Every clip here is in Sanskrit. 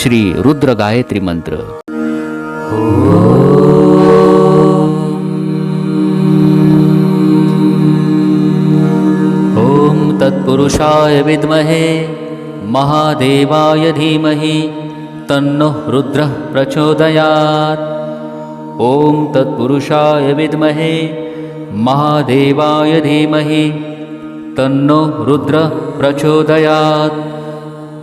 श्री रुद्र गायत्री मंत्र। ॐ तत्पुरुषाय विद्महे महादेवाय धीमहि तन्नः रुद्रः प्रचोदयात्। ॐ तत्पुरुषाय विद्महे महादेवाय धीमहि तन्नो रुद्रः प्रचोदयात्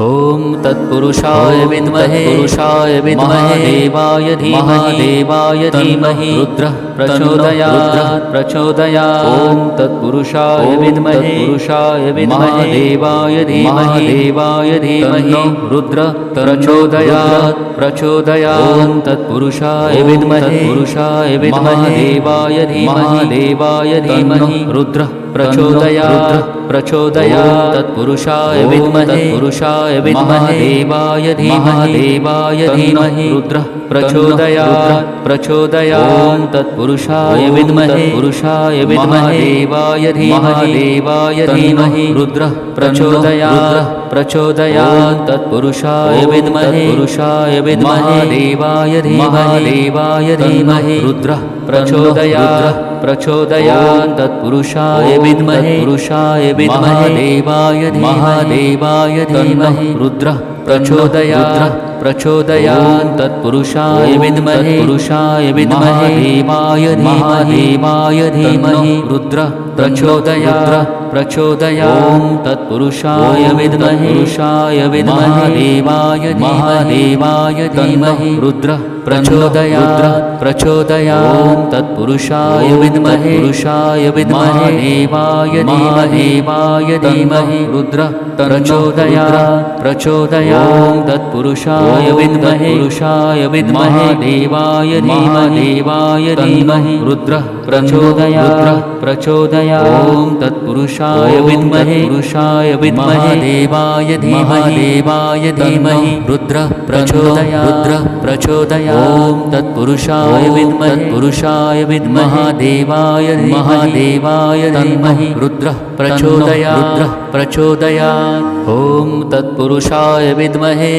ॐ तत्पुरुषाय विद्महे पुरुषाय विद्महे देवाय धीमहि देवाय धीमहि रुद्रः प्रचोदयात् प्रचोदयात् ॐ तत्पुरुषाय विद्महे पुरुषाय विद्महे देवाय धीमहि देवाय धीमहि रुद्रः प्रचोदयात् प्रचोदयात् ॐ तत्पुरुषाय विद्महे पुरुषाय विद्महे देवाय धीमहि देवाय धीमहि रुद्रः प्रचोदयात् प्रचोदयात् तत्पुरुषाय विद्महे पुरुषाय विद्महे। देवाय धीमहि देवाय धीमहि रुद्रः प्रचोदयात् प्रचोदयात् तत्पुरुषाय विद्महे। पुरुषाय विद्महे। देवाय धीमहि। देवाय धीमहि। रुद्रः। प्रचोदयात् प्रचोदयात् तत्पुरुषाय विद्महे। पुरुषाय विद्महे। देवाय धीमहि। देवाय धीमहि। रुद्रः प्रचोदयात् प्रचोदयात्। तत्पुरुषाय विद्महे। पुरुषाय विद्महे। देवाय महादेवाय धीमहि। रुद्रः प्रचोदयात् प्रचोदयात् तत्पुरुषाय विद्महे पुरुषाय विद्महे देवाय महादेवाय धीमहि रुद्रः प्रचोदयात् प्रचोदयात् तत्पुरुषाय विद्महे पुरुषाय विद्महे देवाय महादेवाय धीमहि रुद्रः प्रचोदयात् प्रचोदयात् तत्पुरुषाय विद्महे पुरुषाय विद्महे देवाय महादेवाय धीमहि रुद्रः प्रचोदयात् प्रचोदयात् तत्पुरुषाय विद्महे पुरुषाय विद्महे देवाय महादेवाय धीमहि रुद्रः प्रचोदयात् प्रचोदयात् ॐ तत्पुरुषाय विद्महे पुरुषाय विद्महे देवाय महादेवाय धीमहि रुद्रः प्रचोदयात् रुद्रः प्रचोदयात् ॐ तत्पुरुषाय विद्महे पुरुषाय विद्महे देवाय महादेवाय धीमहि रुद्रः प्रचोदयात् रुद्रः प्रचोदयात् ॐ तत्पुरुषाय विद्महे